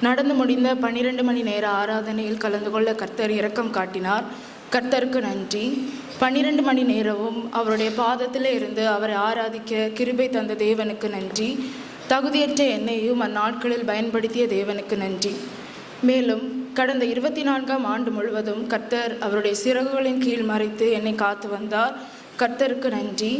நடந்து முடிந்த பன்னிரண்டு மணி நேர ஆராதனையில் கலந்து கொள்ள கர்த்தர் இரக்கம் காட்டினார். கர்த்தருக்கு நன்றி. பன்னிரண்டு மணி நேரமும் அவருடைய பாதத்தில் இருந்து அவரை ஆராதிக்க கிருபை தந்த தேவனுக்கு நன்றி. தகுதியற்ற என்னையும் அந்நாட்களில் பயன்படுத்திய தேவனுக்கு நன்றி. மேலும் கடந்த இருபத்தி நான்காம் ஆண்டு முழுவதும் கர்த்தர் அவருடைய சிறகுகளின் கீழ் மறைத்து என்னை காத்து வந்தார். கர்த்தருக்கு நன்றி.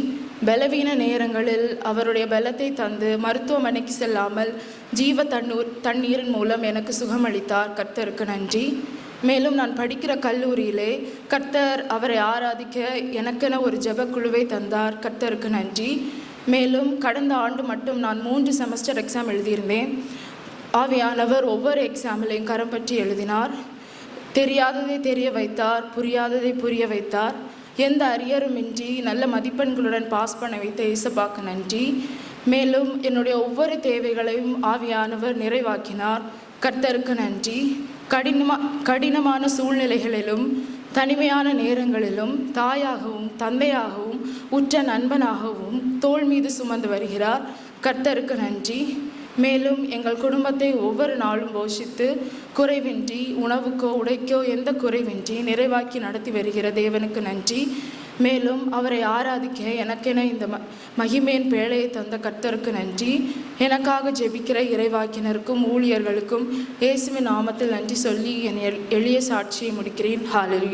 பலவீன நேரங்களில் அவருடைய பலத்தை தந்து மருத்துவமனைக்கு செல்லாமல் ஜீவ தண்ணூர் தண்ணீரின் மூலம் எனக்கு சுகமளித்தார். கர்த்தருக்கு நன்றி. மேலும் நான் படிக்கிற கல்லூரியிலே கர்த்தர் அவரை ஆராதிக்க எனக்கென ஒரு ஜபக்குழுவை தந்தார். கர்த்தருக்கு நன்றி. மேலும் கடந்த ஆண்டு மட்டும் நான் மூன்று செமஸ்டர் எக்ஸாம் எழுதியிருந்தேன். ஆவியானவர் ஒவ்வொரு எக்ஸாமிலையும் கரம் பற்றி எழுதினார். தெரியாததை தெரிய வைத்தார் புரியாததை புரிய வைத்தார். எந்த அரியருமின்றி நல்ல மதிப்பெண்களுடன் பாஸ் பண்ண வைத்த இசப்பாக்கு நன்றி. மேலும் என்னுடைய ஒவ்வொரு தேவைகளையும் ஆவியானவர் நிறைவாக்கினார். கர்த்தருக்கு நன்றி. கடினமா கடினமான சூழ்நிலைகளிலும் தனிமையான நேரங்களிலும் தாயாகவும் தந்தையாகவும் உற்ற நண்பனாகவும் தோள் மீது சுமந்து வருகிறார். கர்த்தருக்கு நன்றி. மேலும் எங்கள் குடும்பத்தை ஒவ்வொரு நாளும் போஷித்து குறைவின்றி உணவுக்கோ உடைக்கோ எந்த குறைவின்றி நிறைவாக்கி நடத்தி வருகிற தேவனுக்கு நன்றி. மேலும் அவரை ஆராதிக்க எனக்கென இந்த ம மகிமேன் பேழையை தந்த கர்த்தருக்கு நன்றி. எனக்காக ஜெபிக்கிற இறைவாக்கினருக்கும் ஊழியர்களுக்கும் இயேசுவின் நாமத்தில் நன்றி சொல்லி என் எளிய சாட்சியை முடிக்கிறேன். ஹாலெலூயா